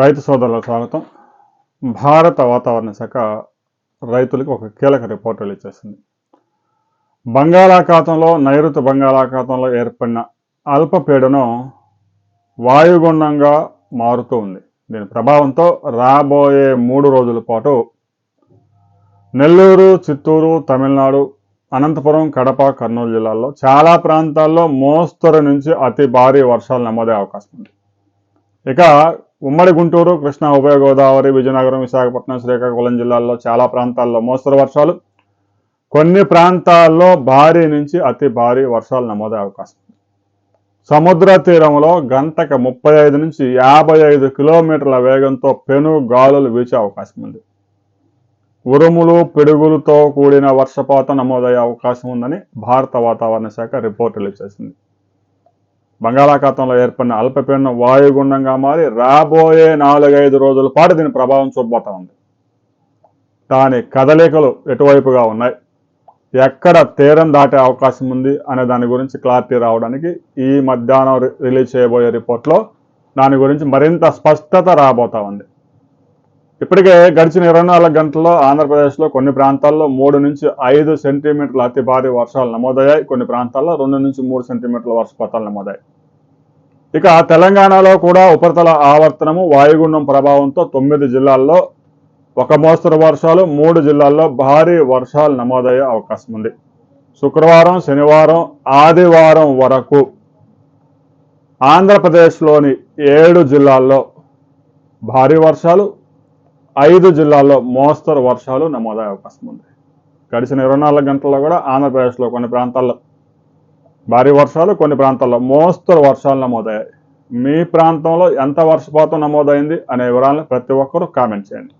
రైతు సోదరులకు స్వాగతం. భారత వాతావరణ శాఖ రైతులకు ఒక కీలక రిపోర్ట్ రిలీజ్ చేసింది బంగాళాఖాతంలో నైరుతి బంగాళాఖాతంలో ఏర్పడిన అల్పపీడనం వాయుగుండంగా మారుతూ ఉంది. దీని ప్రభావంతో రాబోయే మూడు రోజుల పాటు నెల్లూరు చిత్తూరు తమిళనాడు అనంతపురం కడప కర్నూలు జిల్లాల్లో చాలా ప్రాంతాల్లో మోస్తరు నుంచి అతి భారీ వర్షాలు నమోదే అవకాశం ఉంది. ఇక ఉమ్మడి గుంటూరు కృష్ణా ఉభయ గోదావరి విజయనగరం విశాఖపట్నం శ్రీకాకుళం జిల్లాల్లో చాలా ప్రాంతాల్లో మోస్తరు వర్షాలు. కొన్ని ప్రాంతాల్లో భారీ నుంచి అతి భారీ వర్షాలు నమోదే అవకాశం. ఉంది సముద్ర తీరంలో గంటకు ముప్పై ఐదు నుంచి యాభై ఐదు కిలోమీటర్ల వేగంతో పెను గాలులు వీచే అవకాశం ఉంది. ఉరుములు పిడుగులతో కూడిన వర్షపాతం నమోదయ్యే అవకాశం ఉందని భారత వాతావరణ శాఖ రిపోర్ట్ రిలీజ్ చేసింది. బంగాళాఖాతంలో ఏర్పడిన అల్పపీడనం వాయుగుండంగా మారి రాబోయే నాలుగైదు రోజుల పాటు దీని ప్రభావం చూపబోతా ఉంది. దాని కదలికలు ఎటువైపుగా ఉన్నాయి? ఎక్కడ తీరం దాటే అవకాశం ఉంది అనే దాని గురించి క్లారిటీ రావడానికి ఈ మధ్యాహ్నం రి- రిలీజ్ చేయబోయే రిపోర్ట్లో దాని గురించి మరింత స్పష్టత రాబోతా ఉంది. ఇప్పటికే గడిచిన ఇరవై నాలుగు గంటల్లో ఆంధ్రప్రదేశ్లో కొన్ని ప్రాంతాల్లో మూడు నుంచి ఐదు సెంటీమీటర్ల అతి భారీ వర్షాలు నమోదయ్యాయి. కొన్ని ప్రాంతాల్లో రెండు నుంచి మూడు సెంటీమీటర్ల వర్షపాతాలు నమోదాయి ఇక తెలంగాణలో కూడా ఉపరితల ఆవర్తనము వాయుగుండం ప్రభావంతో తొమ్మిది జిల్లాల్లో ఒక మోస్తరు వర్షాలు మూడు జిల్లాల్లో భారీ వర్షాలు నమోదయ్యే అవకాశం ఉంది. శుక్రవారం శనివారం ఆదివారం వరకు ఆంధ్రప్రదేశ్లోని ఏడు జిల్లాల్లో భారీ వర్షాలు ఐదు జిల్లాల్లో మోస్తరు వర్షాలు నమోదయ్యే అవకాశం ఉంది. గడిచిన ఇరవై నాలుగు గంటల్లో కూడా ఆంధ్రప్రదేశ్లో కొన్ని ప్రాంతాల్లో భారీ వర్షాలు కొన్ని ప్రాంతాల్లో మోస్తరు వర్షాలు నమోదయ్యాయి. మీ ప్రాంతంలో ఎంత వర్షపాతం నమోదైంది అనే వివరాలను ప్రతి ఒక్కరూ కామెంట్ చేయండి.